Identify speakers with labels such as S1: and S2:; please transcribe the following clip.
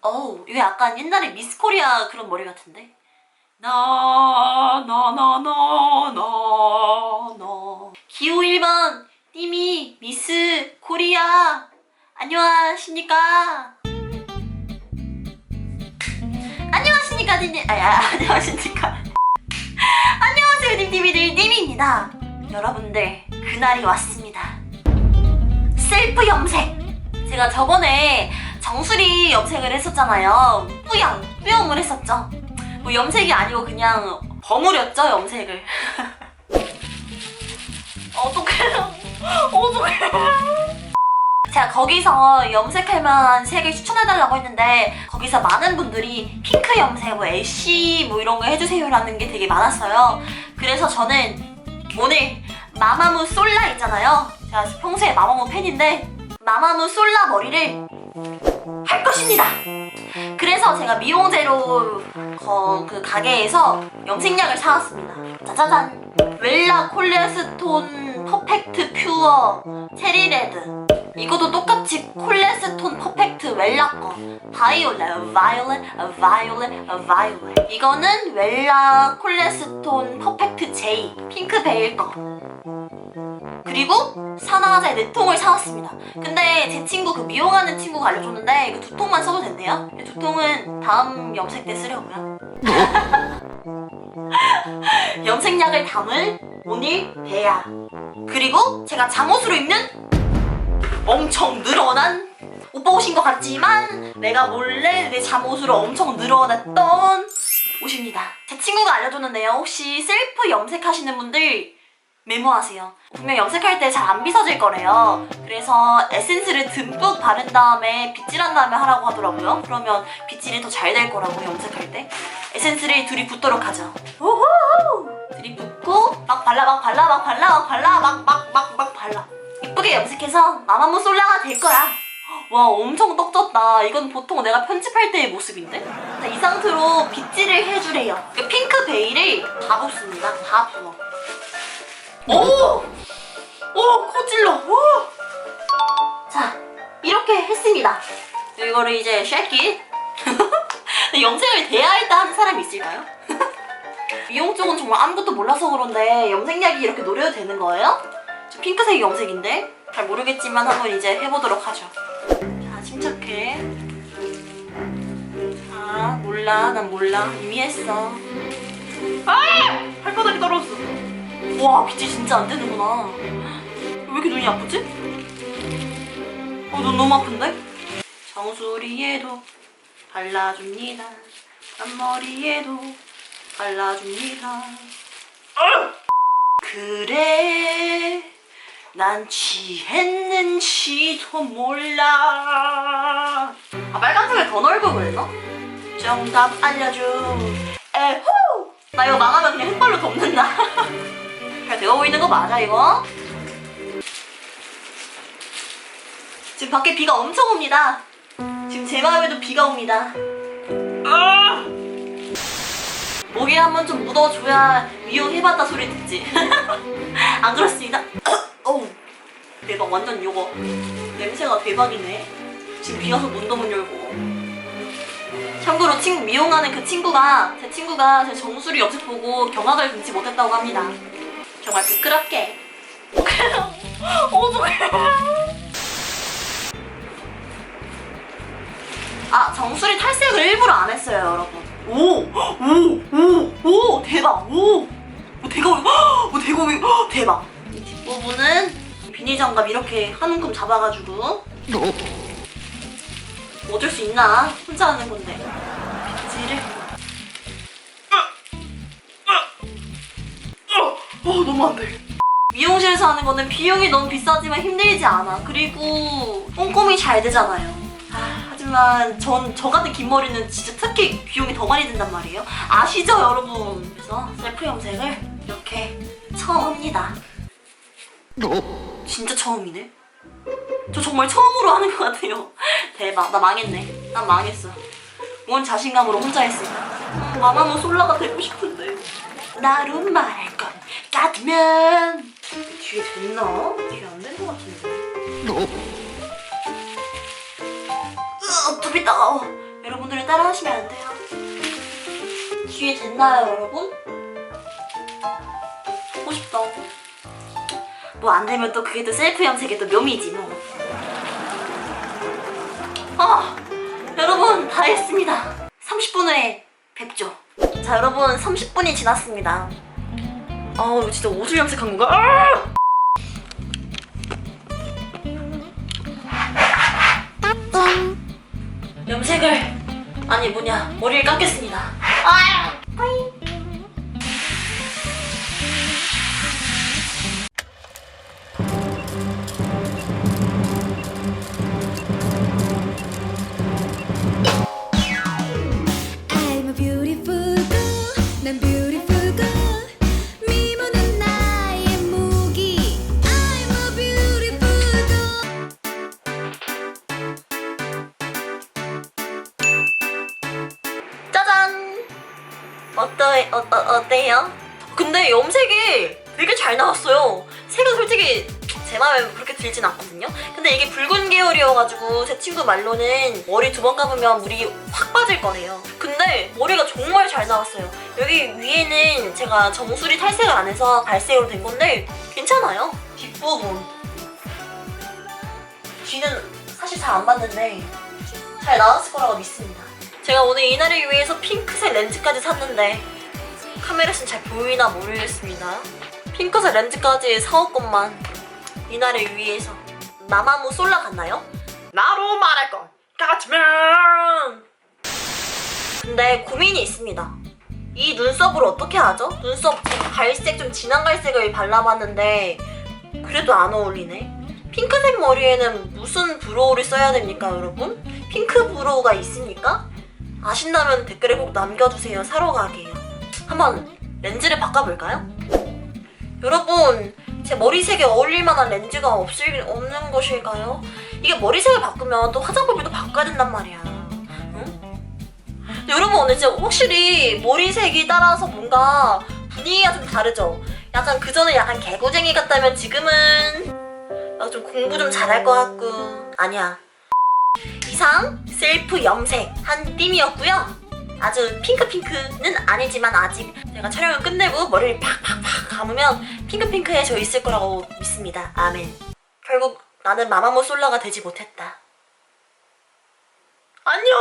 S1: 어우, 이거 약간 옛날에 미스 코리아 그런 머리 같은데? 나, 나, 나, 나, 나, 나. 기호 1번, 띠미, 미스 코리아. 안녕하십니까? 안녕하십니까, 띠님. 아, 아, 안녕하십니까. 안녕하세요, 님띠미들, 띠미입니다. 여러분들, 그날이 왔습니다. 셀프 염색! 제가 저번에 정수리 염색을 했었잖아요. 뿌염, 뿌염을 했었죠. 뭐 염색이 아니고 그냥 버무렸죠, 염색을. 어떡해요. 어떡해요. 제가 거기서 염색할 만한 색을 추천해달라고 했는데 거기서 많은 분들이 핑크 염색, 뭐 애쉬 뭐 이런 거 해주세요라는 게 되게 많았어요. 그래서 저는 오늘 마마무 솔라 있잖아요. 제가 평소에 마마무 팬인데 마마무 솔라 머리를 할 것입니다. 그래서 제가 미용 재료 거, 그 가게에서 염색약을 사왔습니다. 짜자잔. 웰라 콜레스톤 퍼펙트 퓨어 체리레드. 이것도 똑같이 콜레스톤 퍼펙트 웰라 거. 바이올렛, 바이올렛, 바이올렛, 바이올렛. 이거는 웰라 콜레스톤 퍼펙트 제이 핑크 베일 거. 그리고 산화제 네 통을 사왔습니다. 근데 제 친구 그 미용하는 친구가 알려줬는데 이거 두 통만 써도 된대요. 두 통은 다음 염색 때 쓰려고요. 염색약을 담을 오늘 배야. 그리고 제가 잠옷으로 입는 엄청 늘어난 오빠 오신 것 같지만 내가 몰래 내 잠옷으로 엄청 늘어났던 옷입니다. 제 친구가 알려줬는데요. 혹시 셀프 염색하시는 분들 메모하세요. 분명 염색할 때 잘 안 빗어질 거래요. 그래서 에센스를 듬뿍 바른 다음에 빗질한 다음에 하라고 하더라고요. 그러면 빗질이 더 잘 될 거라고 염색할 때. 에센스를 둘이 붓도록 하죠. 우후! 둘이 붓고 막 발라 막 발라 막 발라 막 발라 막 막 막 막 발라. 이쁘게 염색해서 마마무 솔라가 될 거야. 와 엄청 떡졌다. 이건 보통 내가 편집할 때의 모습인데? 자, 이 상태로 빗질을 해주래요. 그 핑크 베일을 다 붓습니다. 다 부어. 오! 오! 코찔러! 오! 자, 이렇게 했습니다. 이거를 이제 쉐킷. 염색을 일단 하는 사람이 있을까요? 미용 쪽은 정말 아무것도 몰라서 그런데 염색약이 이렇게 노려도 되는 거예요? 저 핑크색 염색인데? 잘 모르겠지만 한번 이제 해보도록 하죠. 자, 침착해. 자, 몰라. 난 몰라. 이미 했어. 아! 발바닥이 떨어졌어. 와 빛이 진짜 안 되는구나. 왜 이렇게 눈이 아프지? 어 눈 너무 아픈데? 정수리에도 발라줍니다. 앞머리에도 발라줍니다. 그래 난 취했는지도 몰라. 아 빨간색을 더 넓고 그랬나? 정답 알려줘. 에호 나 이거 망하면 그냥 햇발로 덮는다 잘 되어 보이는 거 맞아 이거? 지금 밖에 비가 엄청 옵니다. 지금 제 마음에도 비가 옵니다. 아! 목에 한번 좀 묻어줘야 미용 해봤다 소리 듣지. 안 그렇습니다. 어우 대박 완전 요거 냄새가 대박이네. 지금 비 와서 문도 못 열고. 참고로 친구 미용하는 그 친구가 제 친구가 제 정수리 옆집 보고 경악을 금치 못했다고 합니다. 정말 부끄럽게. 어떡해. 아, 정수리 탈색을 일부러 안 했어요, 여러분. 오! 오! 오! 오! 대박! 오! 오, 대가, 오, 대가, 오, 대박! 이 뒷부분은 비닐 장갑 이렇게 한 움큼 잡아가지고 어쩔 수 있나? 혼자 하는 건데. 어, 너무 안 돼. 미용실에서 하는 거는 비용이 너무 비싸지만 힘들지 않아. 그리고 꼼꼼히 잘 되잖아요. 아, 하지만 전, 저 같은 긴 머리는 진짜 특히 비용이 더 많이 든단 말이에요. 아시죠, 여러분? 그래서 셀프 염색을 이렇게 처음 합니다. 진짜 처음이네. 저 정말 처음으로 하는 것 같아요. 대박, 나 망했네. 난 망했어. 온 자신감으로 혼자 했으니까. 음, 마마무 솔라가 되고 싶은데. 나로 말할 것 같으면 뒤에 됐나? 뒤에 안된것 같은데. 으, 두피 따가워. 여러분 여러분들은 따라 하시면 안 돼요. 귀에 됐나요, 여러분? 하고 싶다. 뭐 안 되면 또 그게 또 셀프 염색의 또 묘미지 뭐. 아, 여러분 다 했습니다. 30분 후에 뵙죠. 자, 여러분 30분이 지났습니다. 이거 진짜 옷을 염색한 건가? 아! 염색을 아니 뭐냐 머리를 깎겠습니다. 아! 어떠, 어, 어, 어때요? 근데 염색이 되게 잘 나왔어요. 색은 솔직히 제 마음에 그렇게 들진 않거든요. 근데 이게 붉은 계열이어가지고 제 친구 말로는 머리 두 번 감으면 물이 확 빠질 거래요. 근데 머리가 정말 잘 나왔어요. 여기 위에는 제가 정수리 탈색을 안 해서 갈색으로 된 건데 괜찮아요. 뒷부분. 뒤는 사실 잘 안 봤는데 잘 나왔을 거라고 믿습니다. 제가 오늘 이날을 위해서 핑크색 렌즈까지 샀는데 카메라에선 잘 보이나 모르겠습니다. 핑크색 렌즈까지 사왔건만 이날을 위해서 마마무 솔라 갔나요? 나로 말할 것 같으면 근데 고민이 있습니다. 이 눈썹을 어떻게 하죠? 눈썹 갈색 좀 진한 갈색을 발라봤는데 그래도 안 어울리네. 핑크색 머리에는 무슨 브로우를 써야 됩니까, 여러분? 핑크 브로우가 있습니까? 아신다면 댓글에 꼭 남겨주세요. 사러 가게요. 한번 렌즈를 바꿔볼까요? 여러분, 제 머리색에 어울릴 만한 렌즈가 없을, 없는 것일까요? 이게 머리색을 바꾸면 또또 바꿔야 된단 말이야. 응? 여러분, 오늘 진짜 확실히 머리색이 따라서 뭔가 분위기가 좀 다르죠? 약간 그전에 약간 개구쟁이 같다면 지금은 나좀 공부 좀 잘할 것 같고 아니야 이상 셀프 염색 한 띠이었고요. 아주 핑크핑크는 아니지만 아직 제가 촬영을 끝내고 머리를 팍팍팍 감으면 핑크핑크해져 있을 거라고 믿습니다. 아멘. 결국 나는 마마무 솔라가 되지 못했다. 안녕